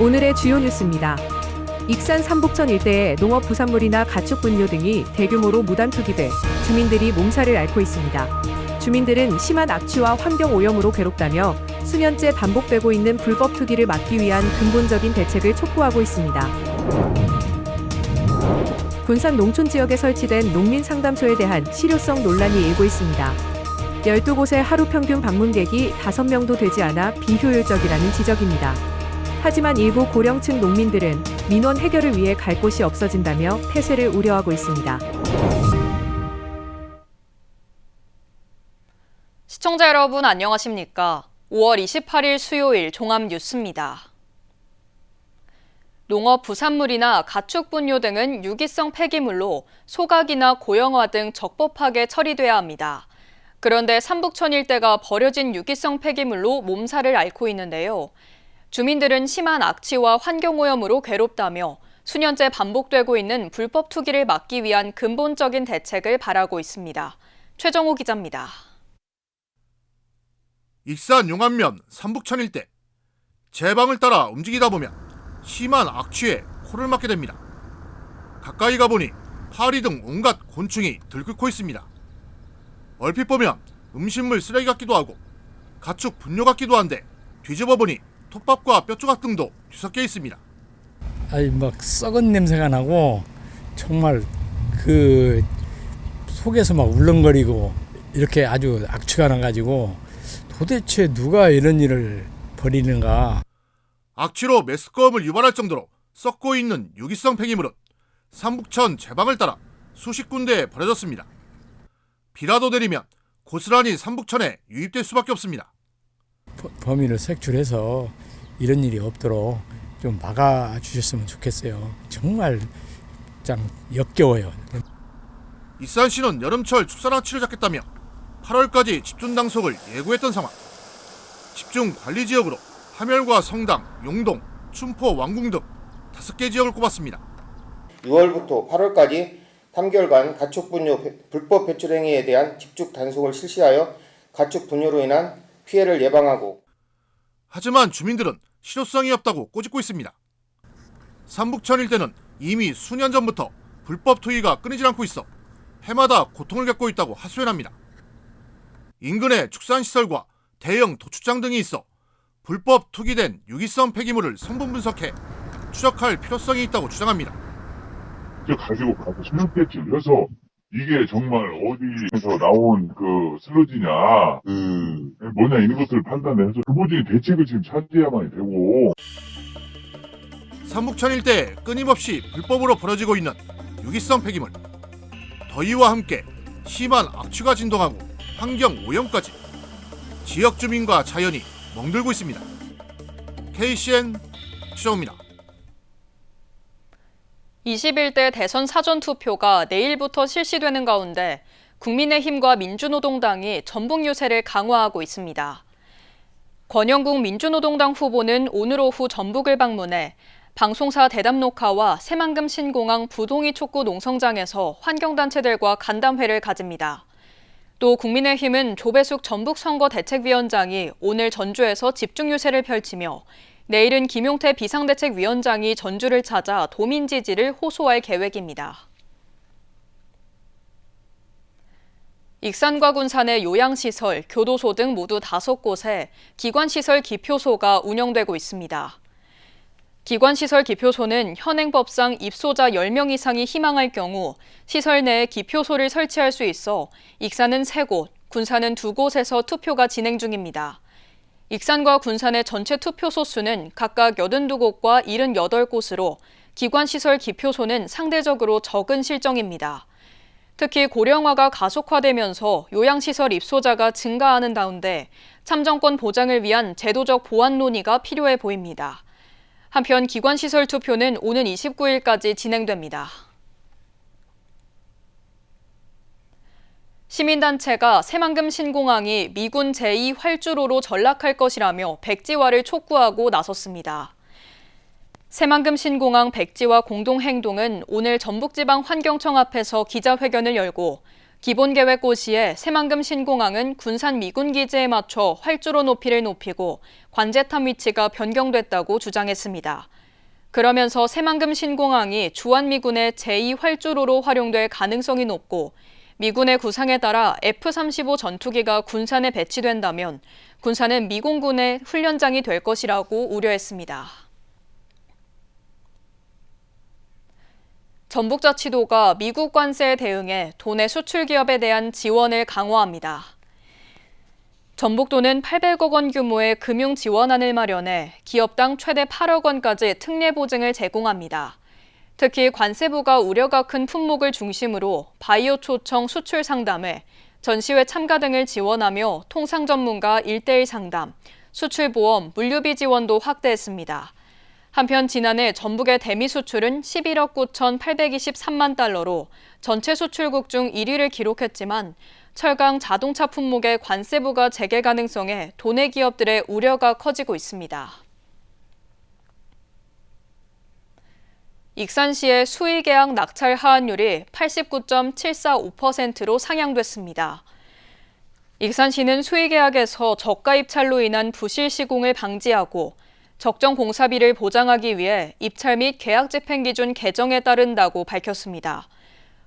오늘의 주요 뉴스입니다. 익산 삼북천 일대에 농업 부산물이나 가축 분뇨 등이 대규모로 무단 투기돼 주민들이 몸살을 앓고 있습니다. 주민들은 심한 악취와 환경 오염으로 괴롭다며 수년째 반복되고 있는 불법 투기를 막기 위한 근본적인 대책을 촉구하고 있습니다. 군산 농촌 지역에 설치된 농민 상담소에 대한 실효성 논란이 일고 있습니다. 12곳의 하루 평균 방문객이 5명도 되지 않아 비효율적이라는 지적입니다. 하지만 일부 고령층 농민들은 민원 해결을 위해 갈 곳이 없어진다며 폐쇄를 우려하고 있습니다. 시청자 여러분 안녕하십니까? 5월 28일 수요일 종합 뉴스입니다. 농업 부산물이나 가축 분뇨 등은 유기성 폐기물로 소각이나 고형화 등 적법하게 처리돼야 합니다. 그런데 삼북천 일대가 버려진 유기성 폐기물로 몸살을 앓고 있는데요. 주민들은 심한 악취와 환경오염으로 괴롭다며 수년째 반복되고 있는 불법 투기를 막기 위한 근본적인 대책을 바라고 있습니다. 최정호 기자입니다. 익산 용안면 삼북천 일대 제방을 따라 움직이다 보면 심한 악취에 코를 막게 됩니다. 가까이 가보니 파리 등 온갖 곤충이 들끓고 있습니다. 얼핏 보면 음식물 쓰레기 같기도 하고 가축 분뇨 같기도 한데 뒤집어 보니 톱밥과 뼈조각 등도 뒤섞여 있습니다. 아니 막 썩은 냄새가 나고 정말 그 속에서 막 울렁거리고 이렇게 아주 악취가 나가지고 도대체 누가 이런 일을 벌이는가 악취로 메스꺼움을 유발할 정도로 썩고 있는 유기성 폐기물은 삼북천 제방을 따라 수십 군데에 버려졌습니다. 비라도 내리면 고스란히 삼북천에 유입될 수밖에 없습니다. 버- 범인을 색출해서 이런 일이 없도록 좀 막아 주셨으면 좋겠어요. 정말 참 역겨워요. 이산시는 여름철 축사랑 치를 잡겠다며 8월까지 집중 단속을 예고했던 상황. 집중 관리 지역으로 하멸과 성당, 용동, 춘포, 왕궁 등 다섯 개 지역을 꼽았습니다. 6월부터 8월까지 3개월간 가축 분뇨 배- 불법 배출 행위에 대한 집중 단속을 실시하여 가축 분뇨로 인한 피해를 예방하고 하지만 주민들은 실효성이 없다고 꼬집고 있습니다. 삼북천 일대는 이미 수년 전부터 불법 투기가 끊이질 않고 있어 해마다 고통을 겪고 있다고 하소연합니다. 인근에 축산시설과 대형 도축장 등이 있어 불법 투기된 유기성 폐기물을 성분 분석해 추적할 필요성이 있다고 주장합니다. 저 가지고 가서 수년째 질려서 이게 정말 어디에서 나온 그 슬러지냐, 음, 뭐냐 이런 것들을 판단해서 근본적인 대책을 지금 찾아야만 되고 삼북천 일대에 끊임없이 불법으로 벌어지고 있는 유기성 폐기물. 더위와 함께 심한 악취가 진동하고 환경 오염까지 지역 주민과 자연이 멍들고 있습니다. KCN 추정입니다. 21대 대선 사전 투표가 내일부터 실시되는 가운데 국민의힘과 민주노동당이 전북 유세를 강화하고 있습니다. 권영국 민주노동당 후보는 오늘 오후 전북을 방문해 방송사 대담 녹화와 새만금 신공항 부동이 촉구 농성장에서 환경단체들과 간담회를 가집니다. 또 국민의힘은 조배숙 전북선거대책위원장이 오늘 전주에서 집중 유세를 펼치며 내일은 김용태 비상대책위원장이 전주를 찾아 도민 지지를 호소할 계획입니다. 익산과 군산의 요양시설, 교도소 등 모두 다섯 곳에 기관시설 기표소가 운영되고 있습니다. 기관시설 기표소는 현행법상 입소자 10명 이상이 희망할 경우 시설 내에 기표소를 설치할 수 있어 익산은 3곳, 군산은 2곳에서 투표가 진행 중입니다. 익산과 군산의 전체 투표소 수는 각각 82곳과 78곳으로 기관시설 기표소는 상대적으로 적은 실정입니다. 특히 고령화가 가속화되면서 요양시설 입소자가 증가하는 가운데 참정권 보장을 위한 제도적 보완 논의가 필요해 보입니다. 한편 기관시설 투표는 오는 29일까지 진행됩니다. 시민단체가 새만금 신공항이 미군 제2활주로로 전락할 것이라며 백지화를 촉구하고 나섰습니다. 새만금 신공항 백지화 공동행동은 오늘 전북지방환경청 앞에서 기자회견을 열고 기본계획 고시에 새만금 신공항은 군산 미군 기지에 맞춰 활주로 높이를 높이고 관제탑 위치가 변경됐다고 주장했습니다. 그러면서 새만금 신공항이 주한미군의 제2활주로로 활용될 가능성이 높고 미군의 구상에 따라 F-35 전투기가 군산에 배치된다면 군산은 미공군의 훈련장이 될 것이라고 우려했습니다. 전북자치도가 미국 관세에 대응해 도내 수출 기업에 대한 지원을 강화합니다. 전북도는 800억 원 규모의 금융 지원안을 마련해 기업당 최대 8억 원까지 특례 보증을 제공합니다. 특히 관세부가 우려가 큰 품목을 중심으로 바이오 초청 수출 상담회, 전시회 참가 등을 지원하며 통상 전문가 1대1 상담, 수출 보험, 물류비 지원도 확대했습니다. 한편 지난해 전북의 대미 수출은 11억 9,823만 달러로 전체 수출국 중 1위를 기록했지만 철강 자동차 품목의 관세부가 재개 가능성에 도내 기업들의 우려가 커지고 있습니다. 익산시의 수의계약 낙찰 하한율이 89.745%로 상향됐습니다. 익산시는 수의계약에서 저가 입찰로 인한 부실 시공을 방지하고 적정 공사비를 보장하기 위해 입찰 및 계약 집행 기준 개정에 따른다고 밝혔습니다.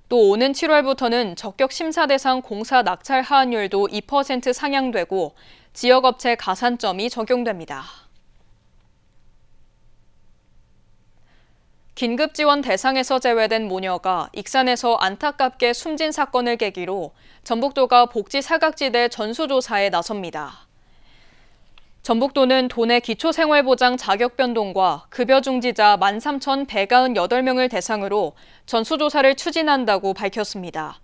또 오는 7월부터는 적격 심사 대상 공사 낙찰 하한율도 2% 상향되고 지역업체 가산점이 적용됩니다. 긴급 지원 대상에서 제외된 모녀가 익산에서 안타깝게 숨진 사건을 계기로 전북도가 복지 사각지대 전수조사에 나섭니다. 전북도는 도내 기초생활보장 자격 변동과 급여 중지자 13,198명을 대상으로 전수조사를 추진한다고 밝혔습니다.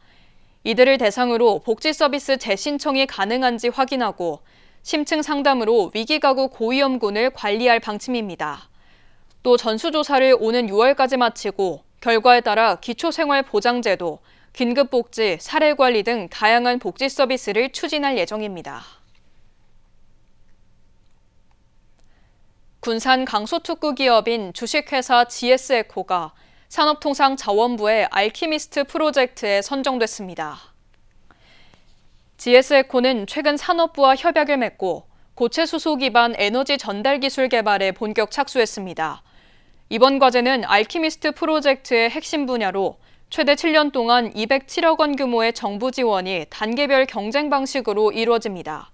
이들을 대상으로 복지 서비스 재신청이 가능한지 확인하고 심층 상담으로 위기가구 고위험군을 관리할 방침입니다. 또 전수조사를 오는 6월까지 마치고 결과에 따라 기초생활보장제도, 긴급복지, 사례관리 등 다양한 복지 서비스를 추진할 예정입니다. 군산 강소특구 기업인 주식회사 GS에코가 산업통상자원부의 알키미스트 프로젝트에 선정됐습니다. GS에코는 최근 산업부와 협약을 맺고 고체 수소 기반 에너지 전달 기술 개발에 본격 착수했습니다. 이번 과제는 알키미스트 프로젝트의 핵심 분야로 최대 7년 동안 207억 원 규모의 정부 지원이 단계별 경쟁 방식으로 이루어집니다.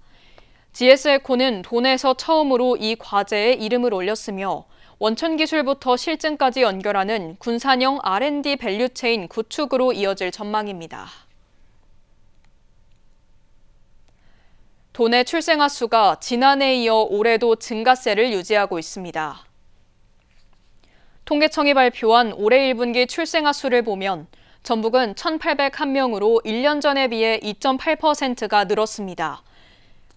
GS에코는 도내에서 처음으로 이 과제에 이름을 올렸으며 원천 기술부터 실증까지 연결하는 군산형 R&D 밸류체인 구축으로 이어질 전망입니다. 도내 출생아 수가 지난해에 이어 올해도 증가세를 유지하고 있습니다. 통계청이 발표한 올해 1분기 출생아 수를 보면 전북은 1,801명으로 1년 전에 비해 2.8%가 늘었습니다.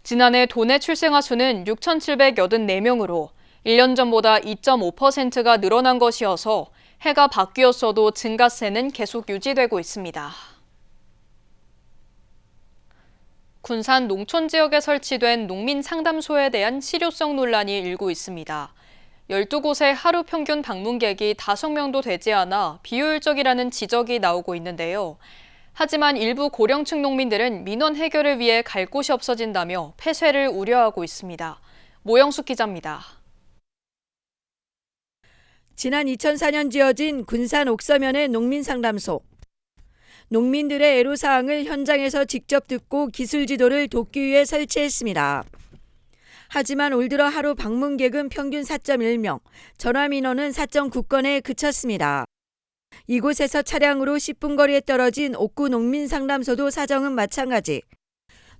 지난해 도내 출생아 수는 6,784명으로 1년 전보다 2.5%가 늘어난 것이어서 해가 바뀌었어도 증가세는 계속 유지되고 있습니다. 군산 농촌 지역에 설치된 농민 상담소에 대한 실효성 논란이 일고 있습니다. 12곳의 하루 평균 방문객이 5명도 되지 않아 비효율적이라는 지적이 나오고 있는데요. 하지만 일부 고령층 농민들은 민원 해결을 위해 갈 곳이 없어진다며 폐쇄를 우려하고 있습니다. 모영숙 기자입니다. 지난 2004년 지어진 군산 옥서면의 농민상담소. 농민들의 애로사항을 현장에서 직접 듣고 기술 지도를 돕기 위해 설치했습니다. 하지만 올 들어 하루 방문객은 평균 4.1명, 전화 민원은 4.9건에 그쳤습니다. 이곳에서 차량으로 10분 거리에 떨어진 옥구 농민 상담소도 사정은 마찬가지.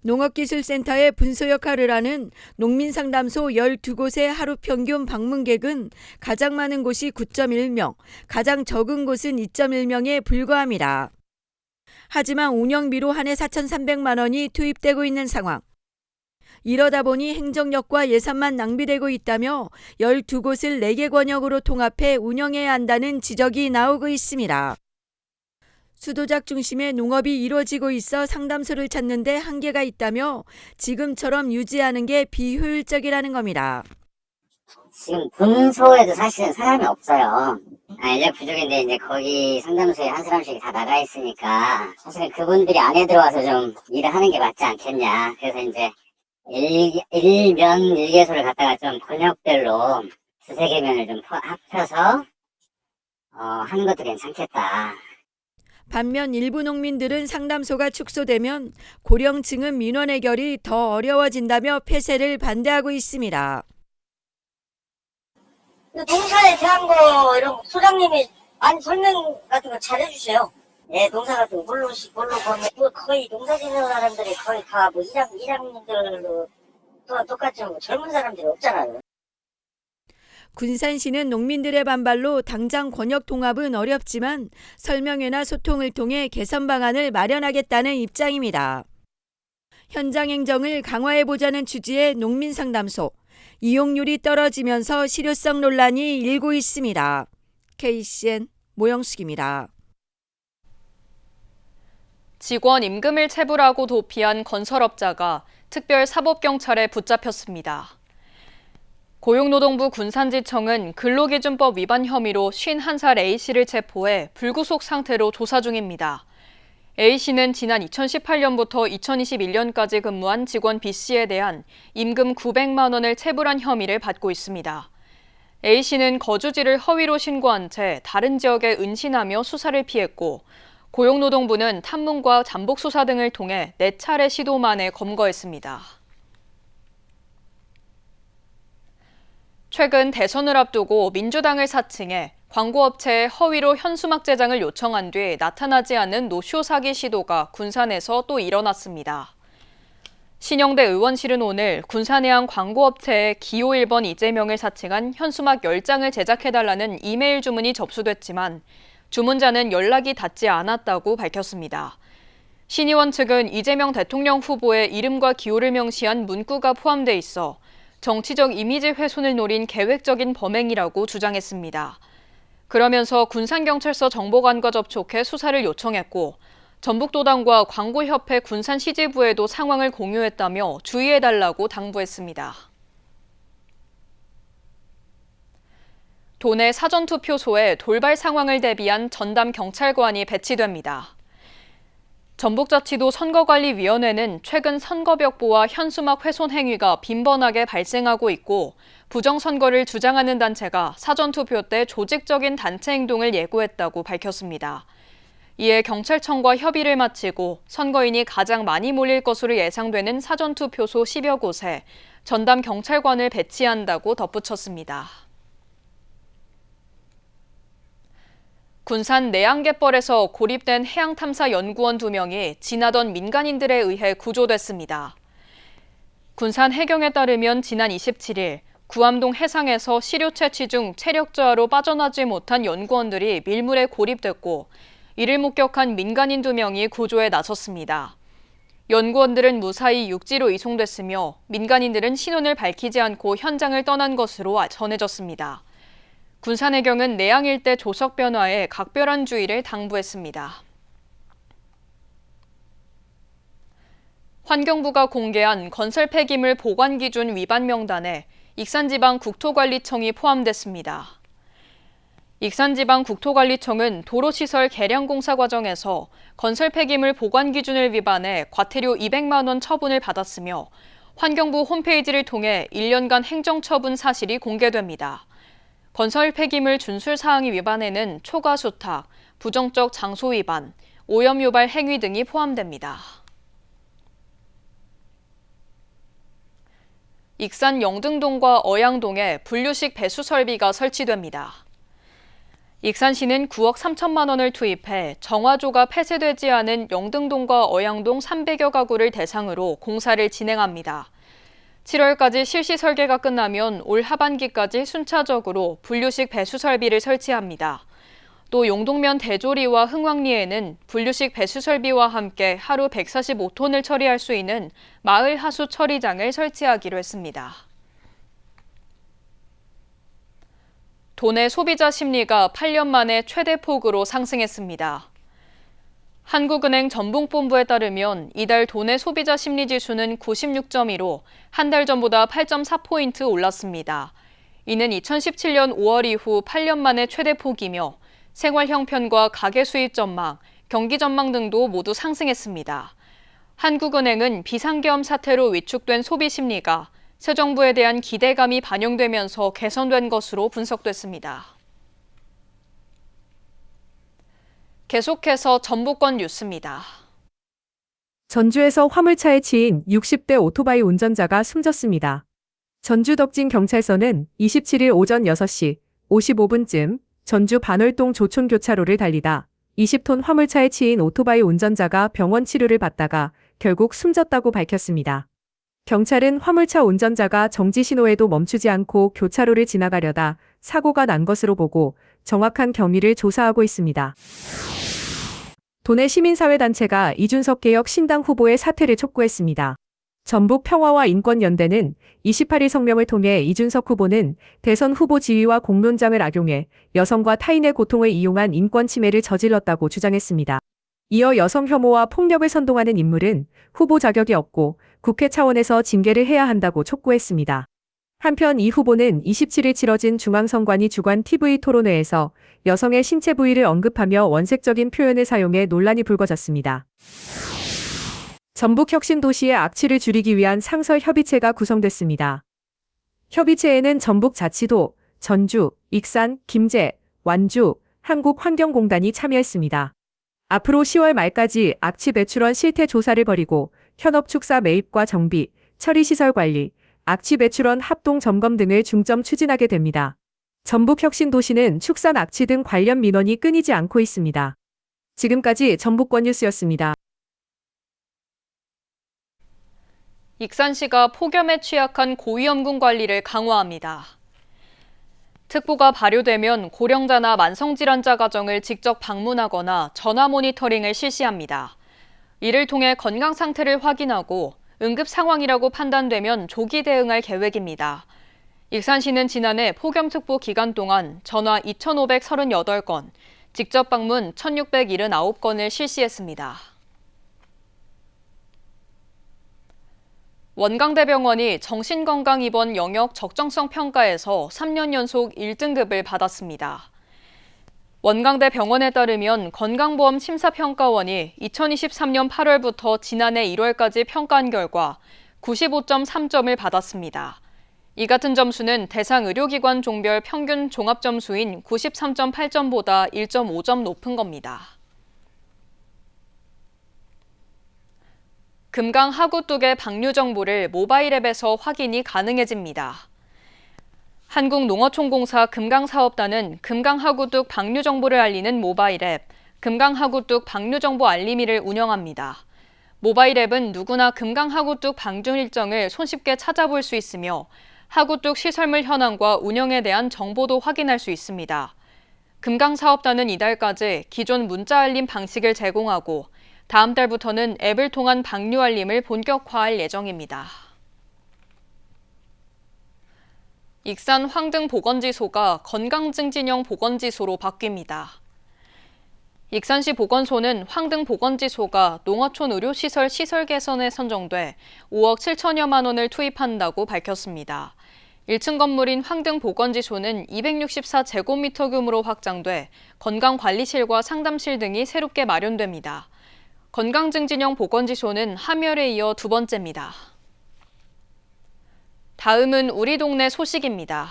농업기술센터의 분소 역할을 하는 농민상담소 12곳의 하루 평균 방문객은 가장 많은 곳이 9.1명, 가장 적은 곳은 2.1명에 불과합니다. 하지만 운영비로 한 해 4,300만 원이 투입되고 있는 상황. 이러다 보니 행정력과 예산만 낭비되고 있다며 12곳을 4개 권역으로 통합해 운영해야 한다는 지적이 나오고 있습니다. 수도작 중심의 농업이 이루어지고 있어 상담소를 찾는데 한계가 있다며 지금처럼 유지하는 게 비효율적이라는 겁니다. 지금 분소에도 사실은 사람이 없어요. 아, 인력 부족인데 이제 거기 상담소에 한 사람씩 다 나가 있으니까 사실은 그분들이 안에 들어와서 좀 일을 하는 게 맞지 않겠냐. 그래서 이제 일, 일면 일개소를 갖다가 좀 권역별로 두세 개 면을 좀 퍼- 합쳐서 어, 하는 것도 괜찮겠다. 반면 일부 농민들은 상담소가 축소되면 고령층은 민원 해결이 더 어려워진다며 폐쇄를 반대하고 있습니다. 그 농사에 대한 거 이런 거 소장님이 많이 설명 같은 거 잘해주세요. 예, 농사 같은 거 뭘로 시- 뭘로 보면 뭐 거의 농사 짓는 사람들이 거의 다 뭐 일학 일학년들로 또 똑같이 뭐 젊은 사람들이 없잖아요. 군산시는 농민들의 반발로 당장 권역 통합은 어렵지만 설명회나 소통을 통해 개선 방안을 마련하겠다는 입장입니다. 현장 행정을 강화해 보자는 취지의 농민 상담소. 이용률이 떨어지면서 실효성 논란이 일고 있습니다. KCN 모영숙입니다. 직원 임금을 체불하고 도피한 건설업자가 특별 사법경찰에 붙잡혔습니다. 고용노동부 군산지청은 근로기준법 위반 혐의로 51살 A씨를 체포해 불구속 상태로 조사 중입니다. A씨는 지난 2018년부터 2021년까지 근무한 직원 B씨에 대한 임금 900만 원을 체불한 혐의를 받고 있습니다. A씨는 거주지를 허위로 신고한 채 다른 지역에 은신하며 수사를 피했고 고용노동부는 탐문과 잠복 수사 등을 통해 4차례 시도 만에 검거했습니다. 최근 대선을 앞두고 민주당을 사칭해 광고업체에 허위로 현수막 제장을 요청한 뒤 나타나지 않은 노쇼 사기 시도가 군산에서 또 일어났습니다. 신영대 의원실은 오늘 군산해양 광고업체에 기호 1번 이재명을 사칭한 현수막 10장을 제작해달라는 이메일 주문이 접수됐지만 주문자는 연락이 닿지 않았다고 밝혔습니다. 신 의원 측은 이재명 대통령 후보의 이름과 기호를 명시한 문구가 포함돼 있어 정치적 이미지 훼손을 노린 계획적인 범행이라고 주장했습니다. 그러면서 군산경찰서 정보관과 접촉해 수사를 요청했고 전북도당과 광고협회 군산시지부에도 상황을 공유했다며 주의해달라고 당부했습니다. 도내 사전투표소에 돌발 상황을 대비한 전담 경찰관이 배치됩니다. 전북자치도 선거관리위원회는 최근 선거벽보와 현수막 훼손 행위가 빈번하게 발생하고 있고 부정선거를 주장하는 단체가 사전투표 때 조직적인 단체 행동을 예고했다고 밝혔습니다. 이에 경찰청과 협의를 마치고 선거인이 가장 많이 몰릴 것으로 예상되는 사전투표소 10여 곳에 전담 경찰관을 배치한다고 덧붙였습니다. 군산 내양갯벌에서 고립된 해양탐사 연구원 2명이 지나던 민간인들에 의해 구조됐습니다. 군산 해경에 따르면 지난 27일 구암동 해상에서 시료 채취 중 체력 저하로 빠져나지 못한 연구원들이 밀물에 고립됐고 이를 목격한 민간인 2명이 구조에 나섰습니다. 연구원들은 무사히 육지로 이송됐으며 민간인들은 신원을 밝히지 않고 현장을 떠난 것으로 전해졌습니다. 군산해경은 내양 일대 조석 변화에 각별한 주의를 당부했습니다. 환경부가 공개한 건설 폐기물 보관 기준 위반 명단에 익산지방 국토관리청이 포함됐습니다. 익산지방 국토관리청은 도로시설 개량 공사 과정에서 건설 폐기물 보관 기준을 위반해 과태료 200만 원 처분을 받았으며 환경부 홈페이지를 통해 1년간 행정처분 사실이 공개됩니다. 건설 폐기물 준술 사항이 위반에는 초과 수탁, 부정적 장소 위반, 오염 유발 행위 등이 포함됩니다. 익산 영등동과 어양동에 분류식 배수 설비가 설치됩니다. 익산시는 9억 3천만 원을 투입해 정화조가 폐쇄되지 않은 영등동과 어양동 300여 가구를 대상으로 공사를 진행합니다. 7월까지 실시 설계가 끝나면 올 하반기까지 순차적으로 분류식 배수 설비를 설치합니다. 또 용동면 대조리와 흥왕리에는 분류식 배수 설비와 함께 하루 145톤을 처리할 수 있는 마을 하수 처리장을 설치하기로 했습니다. 도내 소비자 심리가 8년 만에 최대 폭으로 상승했습니다. 한국은행 전북본부에 따르면 이달 도내 소비자 심리 지수는 96.2로 한 달 전보다 8.4포인트 올랐습니다. 이는 2017년 5월 이후 8년 만에 최대 폭이며 생활 형편과 가계 수입 전망, 경기 전망 등도 모두 상승했습니다. 한국은행은 비상계엄 사태로 위축된 소비 심리가 새 정부에 대한 기대감이 반영되면서 개선된 것으로 분석됐습니다. 계속해서 전북권 뉴스입니다. 전주에서 화물차에 치인 60대 오토바이 운전자가 숨졌습니다. 전주 덕진 경찰서는 27일 오전 6시 55분쯤 전주 반월동 조촌교차로를 달리다 20톤 화물차에 치인 오토바이 운전자가 병원 치료를 받다가 결국 숨졌다고 밝혔습니다. 경찰은 화물차 운전자가 정지 신호에도 멈추지 않고 교차로를 지나가려다 사고가 난 것으로 보고 정확한 경위를 조사하고 있습니다. 도내 시민사회단체가 이준석 개혁 신당 후보의 사퇴를 촉구했습니다. 전북 평화와 인권연대는 28일 성명을 통해 이준석 후보는 대선 후보 지위와 공론장을 악용해 여성과 타인의 고통을 이용한 인권 침해를 저질렀다고 주장했습니다. 이어 여성 혐오와 폭력을 선동하는 인물은 후보 자격이 없고 국회 차원에서 징계를 해야 한다고 촉구했습니다. 한편 이 후보는 27일 치러진 중앙선관위 주관 TV 토론회에서 여성의 신체 부위를 언급하며 원색적인 표현을 사용해 논란이 불거졌습니다. 전북 혁신 도시의 악취를 줄이기 위한 상설 협의체가 구성됐습니다. 협의체에는 전북 자치도, 전주, 익산, 김제, 완주, 한국환경공단이 참여했습니다. 앞으로 10월 말까지 악취 배출원 실태 조사를 벌이고 현업 축사 매입과 정비, 처리 시설 관리, 악취 배출원 합동 점검 등을 중점 추진하게 됩니다. 전북 혁신 도시는 축산 악취 등 관련 민원이 끊이지 않고 있습니다. 지금까지 전북권 뉴스였습니다. 익산시가 폭염에 취약한 고위험군 관리를 강화합니다. 특보가 발효되면 고령자나 만성질환자 가정을 직접 방문하거나 전화 모니터링을 실시합니다. 이를 통해 건강 상태를 확인하고 응급 상황이라고 판단되면 조기 대응할 계획입니다. 익산시는 지난해 폭염특보 기간 동안 전화 2,538건, 직접 방문 1,679건을 실시했습니다. 원광대병원이 정신건강 입원 영역 적정성 평가에서 3년 연속 1등급을 받았습니다. 원광대 병원에 따르면 건강보험 심사평가원이 2023년 8월부터 지난해 1월까지 평가한 결과 95.3점을 받았습니다. 이 같은 점수는 대상 의료기관 종별 평균 종합점수인 93.8점보다 1.5점 높은 겁니다. 금강 하구 뚝의 방류 정보를 모바일 앱에서 확인이 가능해집니다. 한국농어촌공사 금강사업단은 금강하구뚝 방류 정보를 알리는 모바일 앱 금강하구뚝 방류 정보 알림이를 운영합니다. 모바일 앱은 누구나 금강하구뚝 방류 일정을 손쉽게 찾아볼 수 있으며 하구뚝 시설물 현황과 운영에 대한 정보도 확인할 수 있습니다. 금강사업단은 이달까지 기존 문자 알림 방식을 제공하고 다음 달부터는 앱을 통한 방류 알림을 본격화할 예정입니다. 익산 황등 보건지소가 건강증진형 보건지소로 바뀝니다. 익산시 보건소는 황등 보건지소가 농어촌 의료시설 시설 개선에 선정돼 5억 7천여만 원을 투입한다고 밝혔습니다. 1층 건물인 황등 보건지소는 264제곱미터 규모로 확장돼 건강관리실과 상담실 등이 새롭게 마련됩니다. 건강증진형 보건지소는 함열에 이어 두 번째입니다. 다음은 우리 동네 소식입니다.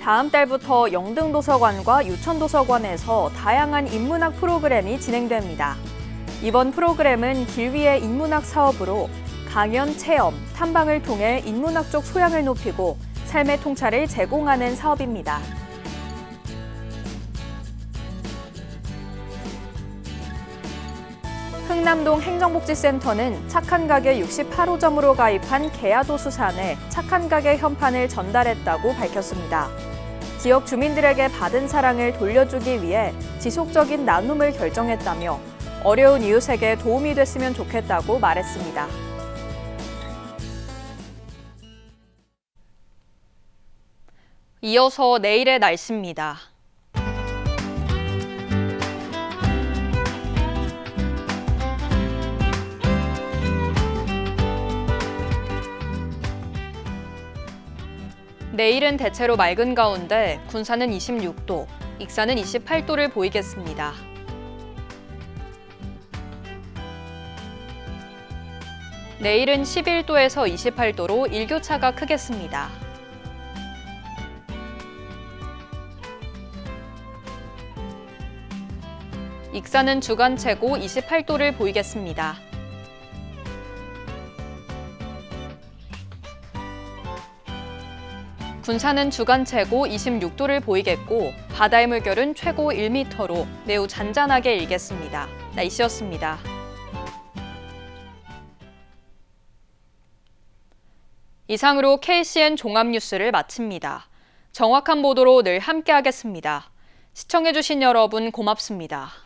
다음 달부터 영등도서관과 유천도서관에서 다양한 인문학 프로그램이 진행됩니다. 이번 프로그램은 길 위의 인문학 사업으로 강연, 체험, 탐방을 통해 인문학적 소양을 높이고 삶의 통찰을 제공하는 사업입니다. 흥남동 행정복지센터는 착한 가게 68호점으로 가입한 개야도 수산에 착한 가게 현판을 전달했다고 밝혔습니다. 지역 주민들에게 받은 사랑을 돌려주기 위해 지속적인 나눔을 결정했다며 어려운 이웃에게 도움이 됐으면 좋겠다고 말했습니다. 이어서 내일의 날씨입니다. 내일은 대체로 맑은 가운데 군산은 26도, 익산은 28도를 보이겠습니다. 내일은 11도에서 28도로 일교차가 크겠습니다. 익산은 주간 최고 28도를 보이겠습니다. 군산은 주간 최고 26도를 보이겠고 바다의 물결은 최고 1m로 매우 잔잔하게 일겠습니다. 날씨였습니다. 이상으로 KCN 종합뉴스를 마칩니다. 정확한 보도로 늘 함께하겠습니다. 시청해주신 여러분 고맙습니다.